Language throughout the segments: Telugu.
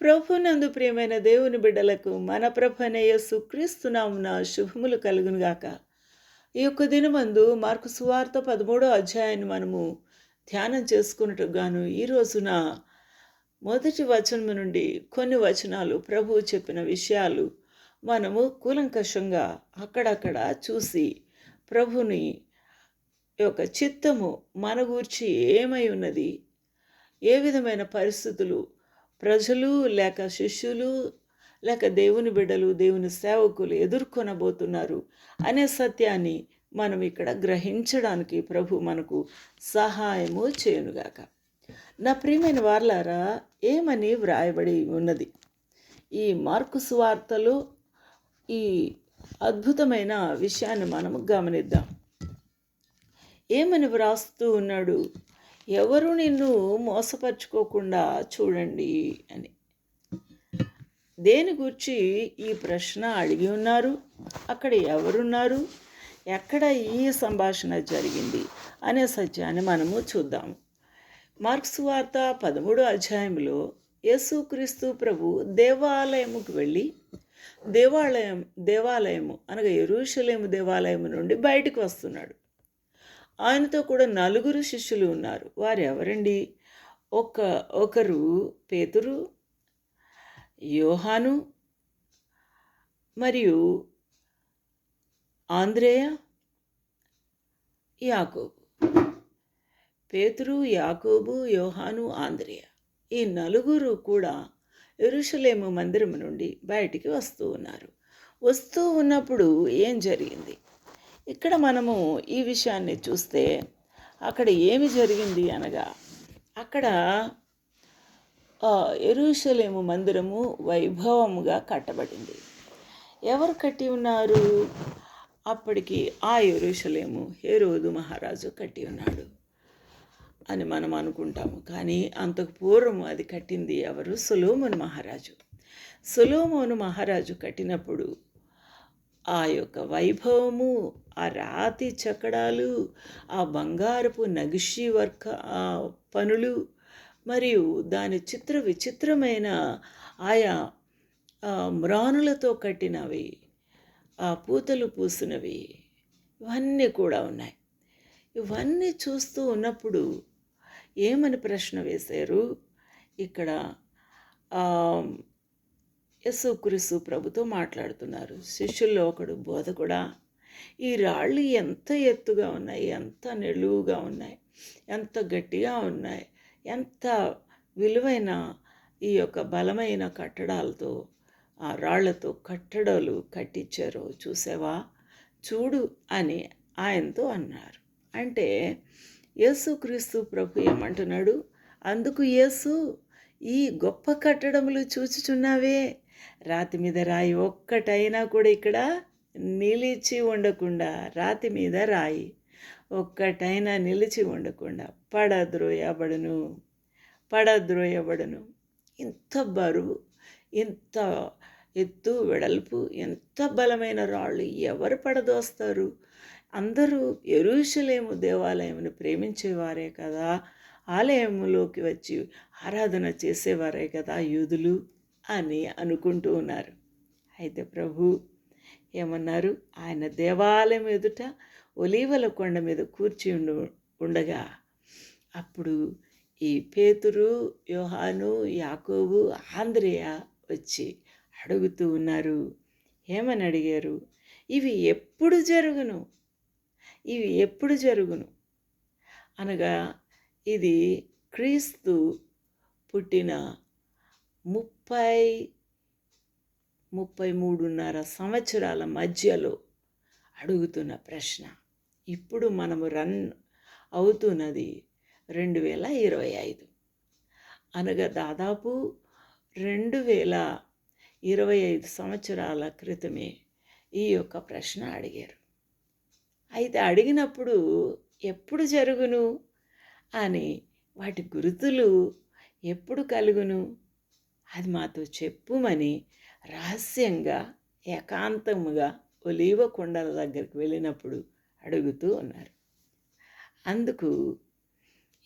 ప్రభునందు ప్రియమైన దేవుని బిడ్డలకు మన ప్రభనయ యేసు శుభములు కలుగునుగాక ఈ యొక్క దినమందు మార్కు సువార్త పదమూడో అధ్యాయాన్ని మనము ధ్యానం చేసుకున్నట్టు గాను ఈ రోజున మొదటి వచనము నుండి కొన్ని వచనాలు ప్రభువు చెప్పిన విషయాలు మనము కూలంకషంగా అక్కడక్కడ చూసి ప్రభుని యొక్క చిత్తము మన గూర్చి ఏమై ఉన్నది? ఏ విధమైన పరిస్థితులు ప్రజలు లేక శిష్యులు లేక దేవుని బిడ్డలు దేవుని సేవకులు ఎదుర్కొనబోతున్నారు అనే సత్యాన్ని మనం ఇక్కడ గ్రహించడానికి ప్రభు మనకు సహాయము చేయనుగాక. నా ప్రియమైన వార్లారా ఏమని వ్రాయబడి ఉన్నది? ఈ మార్కు సువార్తలో ఈ అద్భుతమైన విషయాన్ని మనము గమనిద్దాం. ఏమని వ్రాస్తూ ఉన్నాడు? ఎవరు నిన్ను మోసపరుచుకోకుండా చూడండి అని. దేని గురించి ఈ ప్రశ్న అడిగి ఉన్నారు? అక్కడ ఎవరున్నారు? ఎక్కడ ఈ సంభాషణ జరిగింది? అనే సత్యాన్ని మనము చూద్దాము మార్క్స్ వార్త పదమూడు అధ్యాయంలో యేసుక్రీస్తు ప్రభు దేవాలయముకు వెళ్ళి దేవాలయం దేవాలయము అనగా ఎరుషలేము దేవాలయము నుండి బయటకు వస్తున్నాడు. ఆయనతో కూడా నలుగురు శిష్యులు ఉన్నారు. వారు ఎవరండి ఒక ఒకరు పేతురు యోహాను మరియు ఆంధ్రేయ యాకోబు. పేతురు యాకోబు యోహాను ఆంధ్రేయ ఈ నలుగురు కూడా ఎరుషలేము మందిరం నుండి బయటికి వస్తూ ఉన్నారు. వస్తూ ఉన్నప్పుడు ఏం జరిగింది? ఇక్కడ మనము ఈ విషయాన్ని చూస్తే అక్కడ ఏమి జరిగింది అనగా అక్కడ ఎరుషలేము మందిరము వైభవముగా కట్టబడింది. ఎవరు కట్టి ఉన్నారు? అప్పటికి ఆ ఎరుషలేము హేరోదు మహారాజు కట్టి ఉన్నాడు అని మనం అనుకుంటాము. కానీ అంతకు పూర్వం అది కట్టింది ఎవరు? సులోమోను మహారాజు. సులోమోను మహారాజు కట్టినప్పుడు ఆ యొక్క వైభవము ఆ రాతి చకడాలు ఆ బంగారపు నగిషి వర్క పనులు మరియు దాని చిత్ర విచిత్రమైన ఆయా మ్రానులతో కట్టినవి ఆ పూతలు పూసినవి ఇవన్నీ కూడా ఉన్నాయి. ఇవన్నీ చూస్తూ ఉన్నప్పుడు ఏమని ప్రశ్న వేశారు? ఇక్కడ యేసుక్రీస్తు ప్రభుతో మాట్లాడుతున్నారు. శిష్యుల్లో ఒకడు బోధ కూడా ఈ రాళ్ళు ఎంత ఎత్తుగా ఉన్నాయి ఎంత నిలువుగా ఉన్నాయి ఎంత గట్టిగా ఉన్నాయి ఎంత విలువైన ఈ యొక్క బలమైన కట్టడాలతో ఆ రాళ్ళతో కట్టడాలు కట్టించారో చూసావా? చూడు అని ఆయనతో అన్నారు. అంటే యేసుక్రీస్తు ప్రభు ఏమంటున్నాడు? అందుకు యేసు ఈ గొప్ప కట్టడములు చూచుచున్నావే రాతి మీద రాయి ఒక్కటైనా కూడా ఇక్కడ నిలిచి ఉండకుండా రాతి మీద రాయి ఒక్కటైనా నిలిచి ఉండకుండా పడద్రోయబడును పడద్రోయబడును. ఇంత బరువు ఇంత ఎత్తు వెడల్పు ఎంత బలమైన రాళ్ళు ఎవరు పడదోస్తారు? అందరూ ఎరుషలేము దేవాలయమును ప్రేమించేవారే కదా ఆలయములోకి వచ్చి ఆరాధన చేసేవారే కదా యూదులు. అని అనుకుంటూ ఉన్నారు. అయితే ప్రభు ఏమన్నారు? ఆయన దేవాలయం ఎదుట ఒలీవల కొండ మీద కూర్చి ఉండు ఉండగా అప్పుడు ఈ పేతురు యోహాను యాకోబు ఆంధ్రేయ వచ్చి అడుగుతూ ఉన్నారు. ఏమని అడిగారు? ఇవి ఎప్పుడు జరుగును? ఇవి ఎప్పుడు జరుగును? అనగా ఇది క్రీస్తు పుట్టిన ముప్పై ముప్పై మూడున్నర సంవత్సరాల మధ్యలో అడుగుతున్న ప్రశ్న. ఇప్పుడు మనము రన్ అవుతున్నది రెండు వేల ఇరవై ఐదు. అనగా దాదాపు రెండు వేల ఇరవై ఐదు సంవత్సరాల క్రితమే ఈ యొక్క ప్రశ్న అడిగారు. అయితే అడిగినప్పుడు ఎప్పుడు జరుగును? అని వాటి గుర్తులు ఎప్పుడు కలుగును? అది మాతో చెప్పుమని రహస్యంగా ఏకాంతముగా ఒలీవ కొండల దగ్గరికి వెళ్ళినప్పుడు అడుగుతూ ఉన్నారు. అందుకు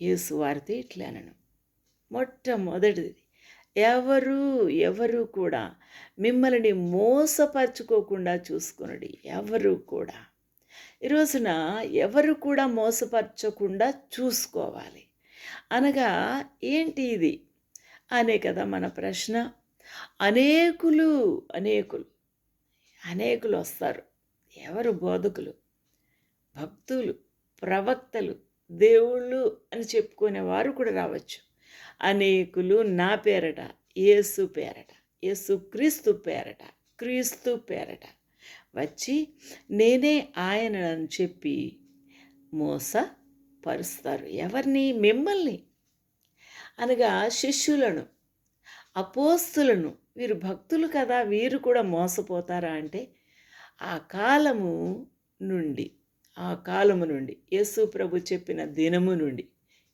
యేసు వారితో ఇట్లనను మొట్టమొదటిది ఎవరు ఎవరు కూడా మిమ్మల్ని మోసపరచుకోకుండా చూసుకునడి. ఎవరు కూడా. ఈ రోజున ఎవరు కూడా మోసపరచకుండా చూసుకోవాలి. అనగా ఏంటి ఇది? అనే కదా మన ప్రశ్న. అనేకులు అనేకులు అనేకులు వస్తారు. ఎవరు? బోధకులు భక్తులు ప్రవక్తలు దేవుళ్ళు అని చెప్పుకునే వారు కూడా రావచ్చు. అనేకులు నా పేరట యేసు పేరట యేసు క్రీస్తు పేరట క్రీస్తు పేరట. వచ్చి నేనే ఆయన అని చెప్పి మోసపరుస్తారు. ఎవరిని? మిమ్మల్ని. అనగా శిష్యులను అపోస్తులను. వీరు భక్తులు కదా వీరు కూడా మోసపోతారా అంటే ఆ కాలము నుండి ఆ కాలము నుండి యేసు ప్రభు చెప్పిన దినము నుండి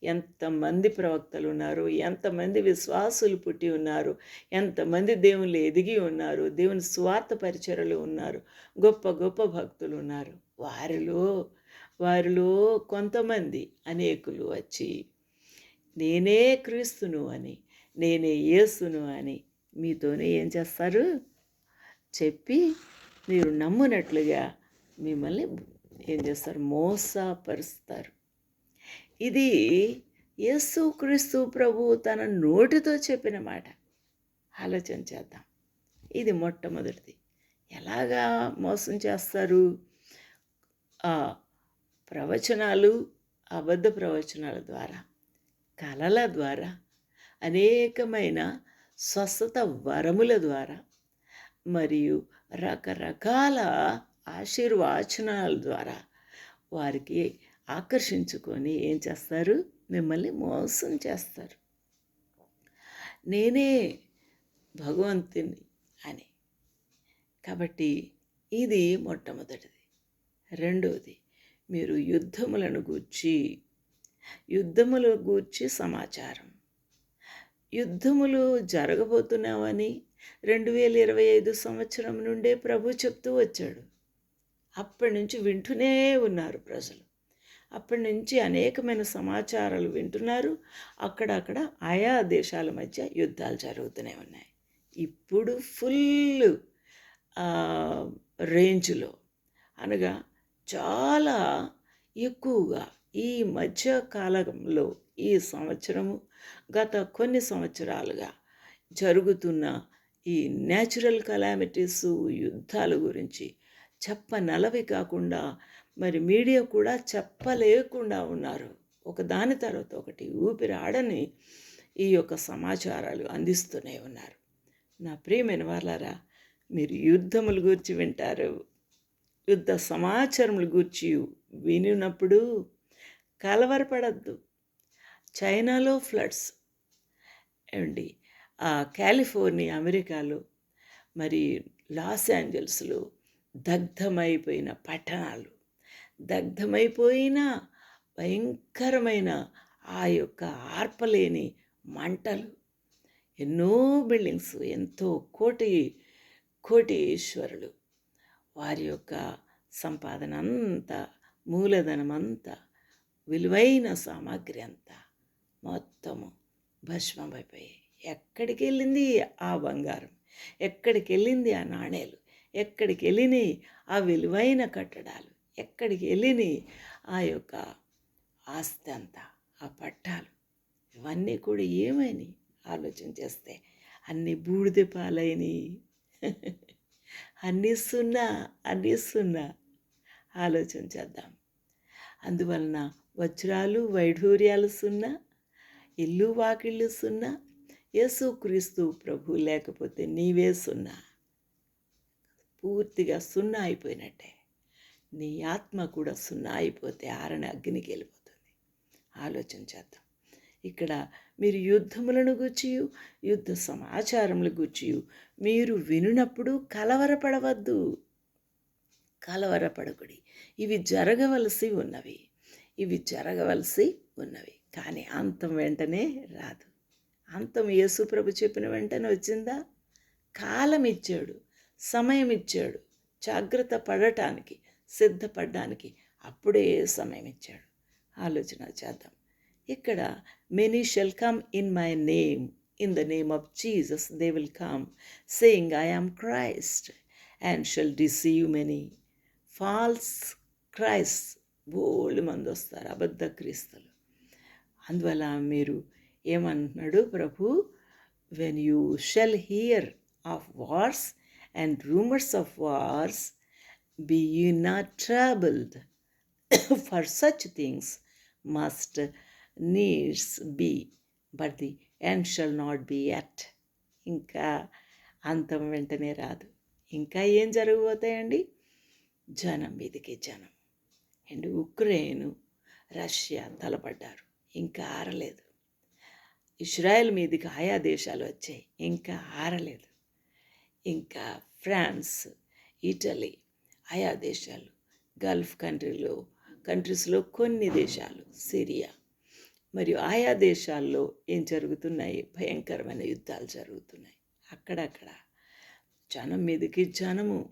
ఎంతమంది ప్రవక్తలు ఉన్నారు ఎంతమంది విశ్వాసులు పుట్టి ఉన్నారు ఎంతమంది దేవుళ్ళు ఎదిగి ఉన్నారు దేవుని స్వార్థ పరిచయలు ఉన్నారు గొప్ప గొప్ప భక్తులు ఉన్నారు. వారిలో వారిలో కొంతమంది అనేకులు వచ్చి నేనే క్రీస్తును అని నేనే యేసును అని మీతోనే ఏం చేస్తారు? చెప్పి మీరు నమ్మునట్లుగా మిమ్మల్ని ఏం చేస్తారు? మోసపరుస్తారు. ఇది యేసు క్రీస్తు ప్రభు తన నోటితో చెప్పిన మాట. ఆలోచన చేద్దాం. ఇది మొట్టమొదటిది. ఎలాగా మోసం చేస్తారు? ఆ ప్రవచనాలు అబద్ధ ప్రవచనాల ద్వారా. కళల ద్వారా అనేకమైన స్వస్థత వరముల ద్వారా మరియు రకరకాల ఆశీర్వాచనాల ద్వారా వారికి ఆకర్షించుకొని ఏం చేస్తారు? మిమ్మల్ని మోసం చేస్తారు. నేనే భగవంతుని అని. కాబట్టి ఇది మొట్టమొదటిది. రెండవది మీరు యుద్ధములను గూర్చి యుద్ధముల గూర్చి సమాచారం. యుద్ధములు జరగబోతున్నామని రెండు వేల ఇరవై ఐదు సంవత్సరం నుండే ప్రభు చెప్తూ వచ్చాడు. అప్పటి నుంచి వింటూనే ఉన్నారు ప్రజలు. అప్పటి నుంచి అనేకమైన సమాచారాలు వింటున్నారు. అక్కడక్కడ ఆయా దేశాల మధ్య యుద్ధాలు జరుగుతూనే ఉన్నాయి. ఇప్పుడు ఫుల్ రేంజ్లో అనగా చాలా ఎక్కువగా ఈ మధ్య కాలంలో ఈ సంవత్సరము గత కొన్ని సంవత్సరాలుగా జరుగుతున్న ఈ న్యాచురల్ కలామిటీస్ యుద్ధాల గురించి చెప్పనలవి కాకుండా మరి మీడియా కూడా చెప్పలేకుండా ఉన్నారు. ఒక దాని తర్వాత ఒకటి ఊపిరాడని ఈ యొక్క సమాచారాలు అందిస్తూనే ఉన్నారు. నా ప్రియమైన వాళ్ళారా మీరు యుద్ధముల గురించి వింటారు. యుద్ధ సమాచారముల గురించి వినినప్పుడు కలవరపడద్దు. చైనాలో ఫ్లడ్స్. ఏమండి? కాలిఫోర్నియా అమెరికాలో మరి లాస్ ఏంజల్స్లో దగ్ధమైపోయిన పట్టణాలు. దగ్ధమైపోయిన భయంకరమైన ఆ యొక్క ఆర్పలేని మంటలు. ఎన్నో బిల్డింగ్స్ ఎంతో కోటి కోటీశ్వరులు. వారి యొక్క సంపాదన అంతా మూలధనం అంతా విలువైన సామాగ్రి అంతా మొత్తము భస్మమైపోయాయి ఎక్కడికి వెళ్ళింది ఆ బంగారం? ఎక్కడికి వెళ్ళింది ఆ నాణేలు? ఎక్కడికి వెళ్ళినాయి ఆ విలువైన కట్టడాలు? ఎక్కడికి వెళ్ళినాయి ఆ యొక్క ఆస్తి అంతా? ఆ పట్టాలు? ఇవన్నీ కూడా ఏమైనాయి ఆలోచన చేస్తే అన్ని బూడిద పాలైనవి అన్నీ సున్నా అన్నీ సున్నా ఆలోచన చేద్దాం. అందువలన వజ్రాలు వైఢూర్యాలు సున్నా ఇల్లు వాకిళ్ళు సున్నా యేసుక్రీస్తు ప్రభు లేకపోతే నీవే సున్నా. పూర్తిగా సున్నా అయిపోయినట్టే. నీ ఆత్మ కూడా సున్నా అయిపోతే ఆరని అగ్నికి వెళ్ళిపోతుంది. ఆలోచన చేద్దాం. ఇక్కడ మీరు యుద్ధములను గూర్చి యుద్ధ సమాచారములు గూర్చి మీరు వినునప్పుడు కలవరపడవద్దు. కలవరపడకుడి. ఇవి జరగవలసి ఉన్నవి. ఇవి జరగవలసి ఉన్నవి. కానీ అంతం వెంటనే రాదు. అంతం యేసుప్రభు చెప్పిన వెంటనే వచ్చిందా? కాలం ఇచ్చాడు సమయం ఇచ్చాడు జాగ్రత్త పడటానికి సిద్ధపడడానికి అప్పుడే సమయం ఇచ్చాడు. ఆలోచన చేద్దాం. ఇక్కడ many shall come in my name in the name of Jesus, they will come saying I am Christ and shall deceive many false Christ బోళ్ళు మంది వస్తారు అబద్ధ క్రీస్తులు. అందువల్ల మీరు ఏమంటున్నాడు ప్రభు when you shall hear of wars and rumours of wars be you not troubled for such things must needs be but the end shall not be yet ఇంకా అంతం వెంటనే రాదు. ఇంకా ఏం జరగబోతాయండి? జనం మీదకి జనం. అండ్ ఉక్రెయిన్ రష్యా తలపడ్డారు. ఇంకా ఆరలేదు. ఇజ్రాయెల్ మీదకి ఆయా దేశాలు వచ్చాయి. ఇంకా ఆరలేదు. ఇంకా ఫ్రాన్స్ ఇటలీ ఆయా దేశాలు గల్ఫ్ కంట్రీలో కంట్రీస్లో కొన్ని దేశాలు సిరియా. మరియు ఆయా దేశాల్లో ఏం జరుగుతున్నాయి? భయంకరమైన యుద్ధాలు జరుగుతున్నాయి. అక్కడక్కడ జనం మీదకి జనము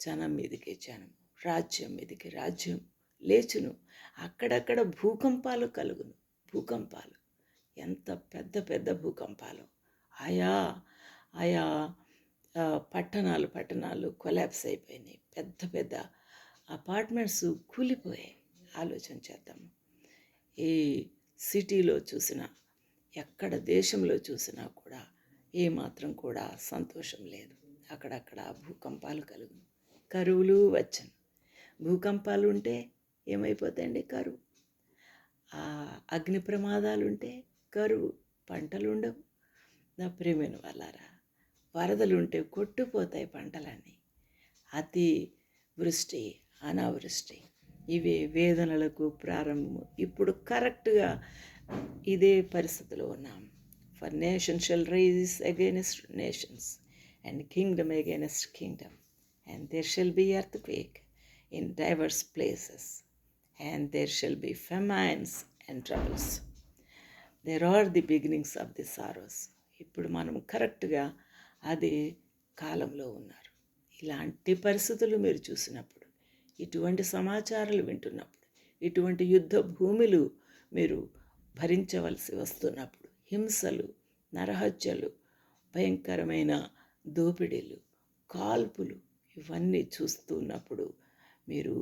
జనం మీదకి జనం రాజ్యం మీదకి రాజ్యం లేచును. అక్కడక్కడ భూకంపాలు కలుగును. భూకంపాలు. ఎంత పెద్ద పెద్ద భూకంపాలు. ఆయా ఆయా పట్టణాలు పట్టణాలు కొలాప్స్ అయిపోయినాయి. పెద్ద పెద్ద అపార్ట్మెంట్స్ కూలిపోయాయి. ఆలోచన చేద్దాము. ఈ సిటీలో చూసినా ఎక్కడ దేశంలో చూసినా కూడా ఏమాత్రం కూడా సంతోషం లేదు. అక్కడక్కడ భూకంపాలు కలుగు కరువులు వచ్చను. భూకంపాలు ఉంటే ఏమైపోతాయండి కరువు? అగ్ని ప్రమాదాలు ఉంటే కరువు పంటలు ఉండవు నా ప్రేమైన వాళ్ళారా వరదలు ఉంటే కొట్టుపోతాయి పంటలన్నీ. అతి వృష్టి అనావృష్టి. ఇవే వేదనలకు ప్రారంభము. ఇప్పుడు కరెక్ట్గా ఇదే పరిస్థితిలో ఉన్నాం. For nation shall rise against nations and kingdom against kingdom and there shall be earthquake in divers places and there shall be famines and troubles. There are the beginnings of the sorrows ఇప్పుడు మనం కరెక్ట్గా అదే కాలంలో ఉన్నారు ఇలాంటి పరిస్థితులు మీరు చూసినప్పుడు ఇటువంటి సమాచారాలు వింటున్నప్పుడు ఇటువంటి యుద్ధ భూములు మీరు భరించవలసి వస్తున్నప్పుడు హింసలు నరహత్యలు భయంకరమైన దోపిడీలు కాల్పులు ఇవన్నీ చూస్తున్నప్పుడు మీరు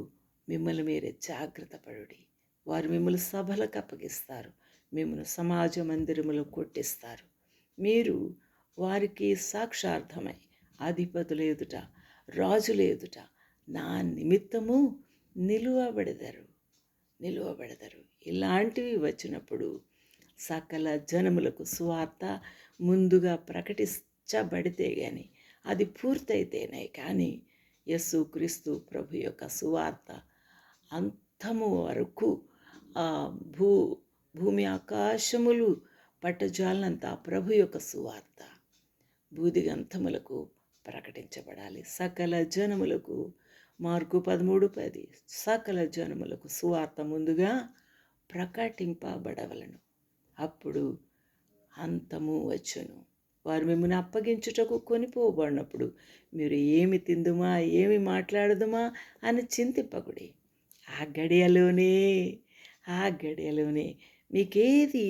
మిమ్మల్ని మీరే జాగ్రత్త పడుడి. వారు మిమ్మల్ని సభలకు అప్పగిస్తారు. మిమ్మల్ని సమాజ మందిరములు కొట్టిస్తారు. మీరు వారికి సాక్షార్థమై అధిపతులు ఎదుట రాజులు ఎదుట నా నిమిత్తము నిలువబెడదరు. నిలువబెడదరు. ఇలాంటివి వచ్చినప్పుడు సకల జనములకు సువార్త ముందుగా ప్రకటించబడితే కానీ అది పూర్తయితేనే కానీ యస్సు క్రీస్తు ప్రభు యొక్క సువార్త. అంతము వరకు ఆ భూ భూమి ఆకాశములు పట్టజాలనంత ప్రభు యొక్క సువార్త. బూదిగంతములకు ప్రకటించబడాలి. సకల జనములకు మార్కు పదమూడు పది సకల జనములకు సువార్త ముందుగా ప్రకటింపబడవలను. అప్పుడు అంతము వచ్చును. వారు మిమ్మల్ని అప్పగించుటకు కొనిపోబడినప్పుడు మీరు ఏమి తిందుమా ఏమి మాట్లాడదుమా అని చింతిప్పకుడి ఆ గడియలోనే ఆ గడియలోనే మీకేది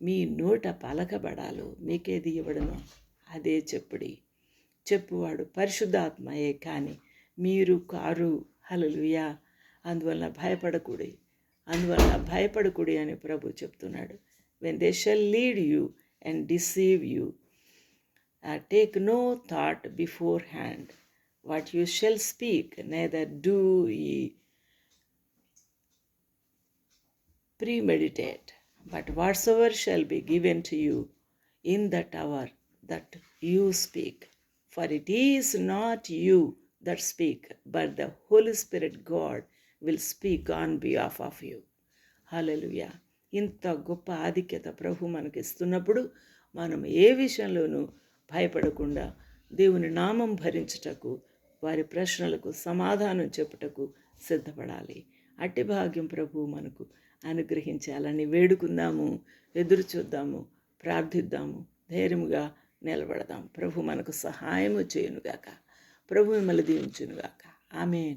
మీ నోట పలకబడాలో మీకేది ఇవ్వడమో అదే చెప్పుడి. చెప్పువాడు పరిశుద్ధాత్మయే కానీ మీరు కారు. హలలుయా అందువల్ల భయపడకూడి. అందువలన భయపడకూడి అని ప్రభు చెప్తున్నాడు. When they shall lead you and deceive you take no thought beforehand what you shall speak neither do ye premeditate but whatsoever shall be given to you in that hour that you speak for it is not you that speak but the holy spirit God will speak on behalf of you hallelujah ఇంత గొప్ప ఆధిక్యత ప్రభు మనకి ఇస్తున్నప్పుడు మనం ఏ విషయంలోనూ భయపడకుండా దేవుని నామం భరించుటకు వారి ప్రశ్నలకు సమాధానం చెప్పుటకు సిద్ధపడాలి. అట్టి భాగ్యం ప్రభు మనకు అనుగ్రహించాలని వేడుకుందాము ఎదురు చూద్దాము ప్రార్థిద్దాము ధైర్యముగా నిలబడదాం. ప్రభు మనకు సహాయము చేయునుగాక. ప్రభు మిమ్మల్ని దీవించునుగాక. ఆమె